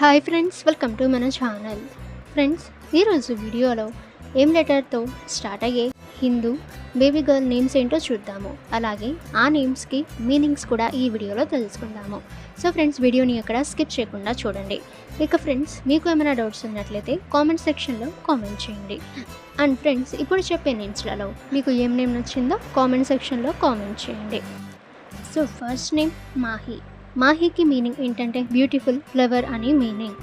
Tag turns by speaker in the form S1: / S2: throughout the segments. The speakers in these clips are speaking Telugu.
S1: హాయ్ ఫ్రెండ్స్ వెల్కమ్ టు మన ఛానల్ ఫ్రెండ్స్ ఈరోజు వీడియోలో ఏం లెటర్తో స్టార్ట్ అయ్యే హిందూ బేబీ గర్ల్ నేమ్స్ ఏంటో చూద్దాము. అలాగే ఆ నేమ్స్కి మీనింగ్స్ కూడా ఈ వీడియోలో తెలుసుకుందాము. సో ఫ్రెండ్స్ వీడియోని ఎక్కడ స్కిప్ చేయకుండా చూడండి. ఇక ఫ్రెండ్స్ మీకు ఏమైనా డౌట్స్ ఉన్నట్లయితే కామెంట్ సెక్షన్లో కామెంట్ చేయండి. అండ్ ఫ్రెండ్స్ ఇప్పుడు చెప్పే నేమ్స్లలో మీకు ఏం నేమ్ నచ్చిందో కామెంట్ సెక్షన్లో కామెంట్ చేయండి. సో ఫస్ట్ నేమ్ మాహి మాహికి మీనింగ్ ఏంటంటే బ్యూటిఫుల్ ఫ్లవర్ అని మీనింగ్.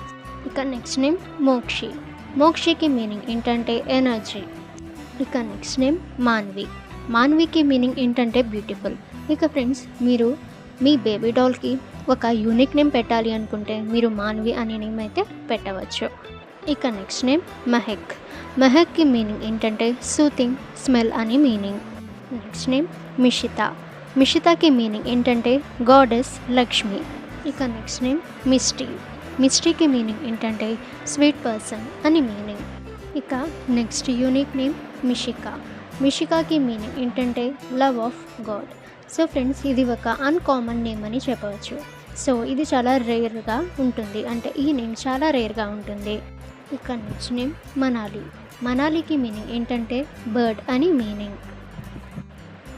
S1: ఇక నెక్స్ట్ నేమ్ మోక్షి. మోక్షికి మీనింగ్ ఏంటంటే ఎనర్జీ. ఇక నెక్స్ట్ నేమ్ మాన్వి. మాన్వికి మీనింగ్ ఏంటంటే బ్యూటిఫుల్. ఇక ఫ్రెండ్స్ మీరు మీ బేబీ డాల్కి ఒక యూనిక్ నేమ్ పెట్టాలి అనుకుంటే మీరు మాన్వి అనే నేమ్ అయితే పెట్టవచ్చు. ఇక నెక్స్ట్ నేమ్ మెహక్. మెహక్కి మీనింగ్ ఏంటంటే సూతింగ్ స్మెల్ అని meaning. Next name Mishita. మిషితాకి meaning ఏంటంటే గాడెస్ లక్ష్మి. ఇక నెక్స్ట్ నేమ్ మిస్టీ మిస్టీకి మీనింగ్ ఏంటంటే స్వీట్ పర్సన్ అని మీనింగ్ ఇక నెక్స్ట్ యూనిక్ నేమ్ మిషికా. మిషికాకి మీనింగ్ ఏంటంటే love of God so friends ఇది ఒక అన్కామన్ నేమ్ అని చెప్పవచ్చు. సో ఇది చాలా రేర్గా ఉంటుంది. అంటే ఈ నేమ్ చాలా రేర్గా ఉంటుంది. ఇక నెక్స్ట్ నేమ్ మనాలి. మనాలికి మీనింగ్ ఏంటంటే బర్డ్ అని meaning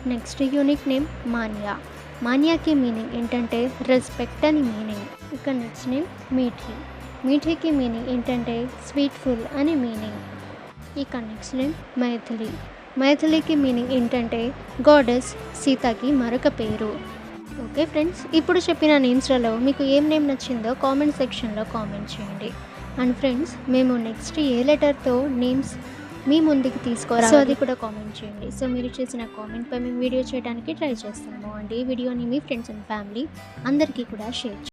S1: next unique name Manya మాన్యాకి meaning ఏంటంటే రెస్పెక్ట్ అని మీనింగ్ ఇక నెక్స్ట్ నేమ్ మీఠీ మీఠీకి మీనింగ్ ఏంటంటే స్వీట్ఫుల్ అని మీనింగ్ ఇక నెక్స్ట్ నేమ్ మైథిలి మైథిలికి మీనింగ్ ఏంటంటే గాడెస్ సీతకి మరొక పేరు. ఓకే ఫ్రెండ్స్ ఇప్పుడు చెప్పిన నేమ్స్లలో మీకు ఏం నేమ్ నచ్చిందో కామెంట్ సెక్షన్లో కామెంట్ చేయండి. అండ్ ఫ్రెండ్స్ మేము నెక్స్ట్ ఏ లెటర్తో నేమ్స్ మీ ముందుకు తీసుకోవాలి సో అది కూడా కామెంట్ చేయండి. సో మీరు చేసిన కామెంట్పై మేము వీడియో చేయడానికి ట్రై చేస్తాము. అండ్ ఈ వీడియోని మీ ఫ్రెండ్స్ అండ్ ఫ్యామిలీ అందరికీ కూడా షేర్ చేయండి.